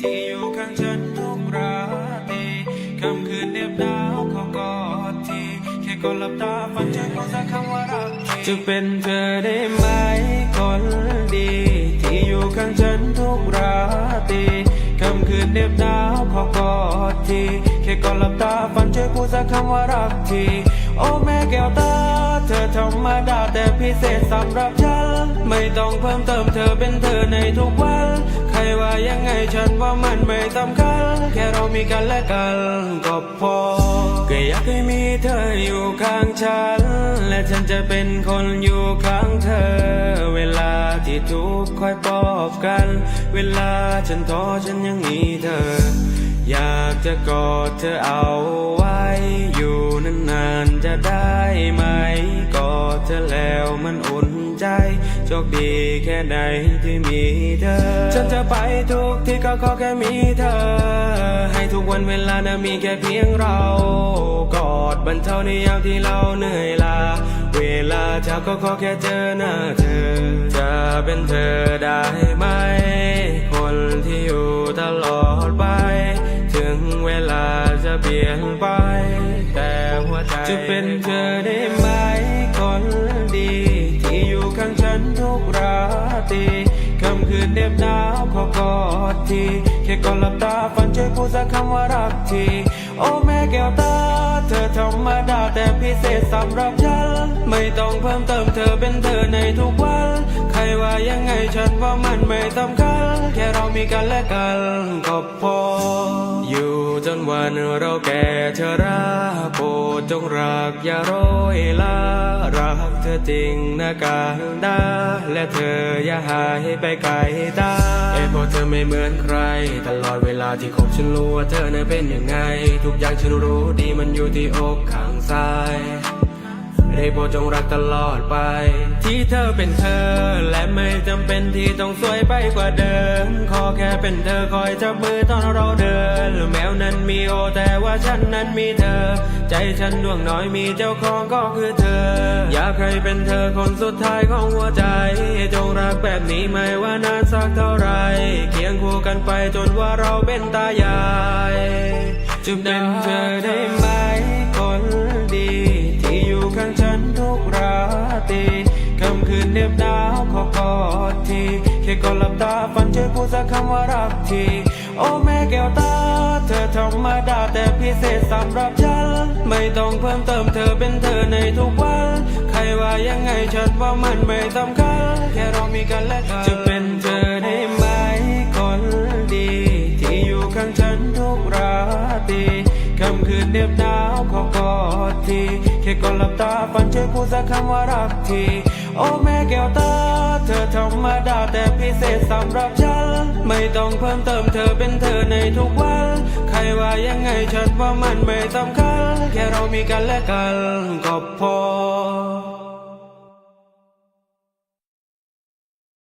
ที่อยู่ข้างฉันทุกราตรีค่ำคืนเหน็บหนาวขอกอดทีแค่ก่อนหลับตาฝันเจอคนสักคำว่ารักทีจะเป็นเธอได้ไหมคนดี ที่อยู่ข้างฉันทุกราตรีค่ำคืนเหน็บหนาวขอกอดทีแค่ก่อนหลับตาฝันเจอผู้สักคำว่ารักทีโอ้แม่แก้วตา เธอธรรมดาแต่พิเศษสำหรับฉัน ไม่ต้องเพิ่มเติมเธอเป็นเธอในทุกวัน ว่ายังไงฉันว่ามันไม่สำคัญ แค่เรามีกันและกันก็พอก็อยากให้มีเธออยู่ข้างฉัน และฉันจะเป็นคนอยู่ข้างเธอ เวลาที่ทุกข์คอยปลอบกัน เวลาฉันท้อฉันยังมีเธอ อยากจะกอดเธอเอาไว้ อยู่นานๆจะได้ไหม กอดเธอแล้วมันอุ่น ใจโชคดีแค่ไหนที่มีเธอ ฉันจะไปทุกที่ก็ขอแค่มีเธอ ให้ทุกวันเวลานะมีแค่เพียงเรา กอดบรรเทาในยามที่เราเหนื่อยล้าเวลาเช้าก็ขอแค่เจอหน้าเธอ จะเป็นเธอได้ไหม คนที่อยู่ตลอดไป ถึงเวลาจะเปลี่ยนไป แต่หัวใจจะเป็นเธอได้ไหม เด็บหนาวขอกอดทีแค่ก่อนหลับตาฝันใจพูดสักคำว่ารักทีโอ้แม่แก้วตา เธอธรรมดาแต่พิเศษสำหรับฉัน ไม่ต้องเพิ่มเติมเธอเป็นเธอในทุกวัน ใครว่ายังไงฉันว่ามันไม่สำคัญ แค่เรามีกันและกันก็พออยู่ จนวันเราแก่เธอราโปรดจงรักอย่าโรยลารักเธอจริงนะการดาและเธออย่าหายไปไกลตาเอ้พราะเธอไม่เหมือนใคร ตลอดเวลาที่คบฉันรู้ว่าเธอนั้นเป็นยังไง ทุกอย่างฉันรู้ดีมันอยู่ที่อกข้างซ้ายได้โปรดจงรักตลอดไป ที่เธอเป็นเธอและไม่ เป็นที่ต้องสวยไปกว่าเดิม ขอแค่เป็นเธอคอยจับมือตอนเราเดิน แมวนั้นมีโอแต่ว่าฉันนั้นมีเธอ ใจฉันดวงน้อยมีเจ้าของก็คือเธอ อยากให้เป็นเธอคนสุดท้ายของหัวใจ จงรักแบบนี้ไม่ว่านานสักเท่าไร เคียงคู่กันไปจนว่าเราเป็นตายายจะเป็นเธอได้ไหมคนดี ที่อยู่ข้างฉันทุกราตรีค่ำคืนเหน็บหนาวขอ ดทีแค่ก่อนหลับตาฝันเจอพูดสักคำว่ารักทีโอ้แม่แก้วตา เธอธรรมดาแต่พิเศษสำหรับฉัน ไม่ต้องเพิ่มเติมเธอเป็นเธอในทุกวัน ใครว่ายังไงฉันว่ามันไม่สำคัญ แค่เรามีกันและกันจะเป็นเธอได้ไหมคนดี ที่อยู่ข้างฉันทุกราตรีค่ำคืนเหน็บหนาวขอกอดที แค่ก่อนหลับตาฝันเจอพูดสักคำว่ารักที โอ้แม่แก้วตา เธอธรรมดาแต่พิเศษสำหรับฉัน ไม่ต้องเพิ่มเติมเธอเป็นเธอในทุกวัน ใครว่ายังไงฉันว่ามันไม่สำคัญ แค่เรามีกันและกันก็พอ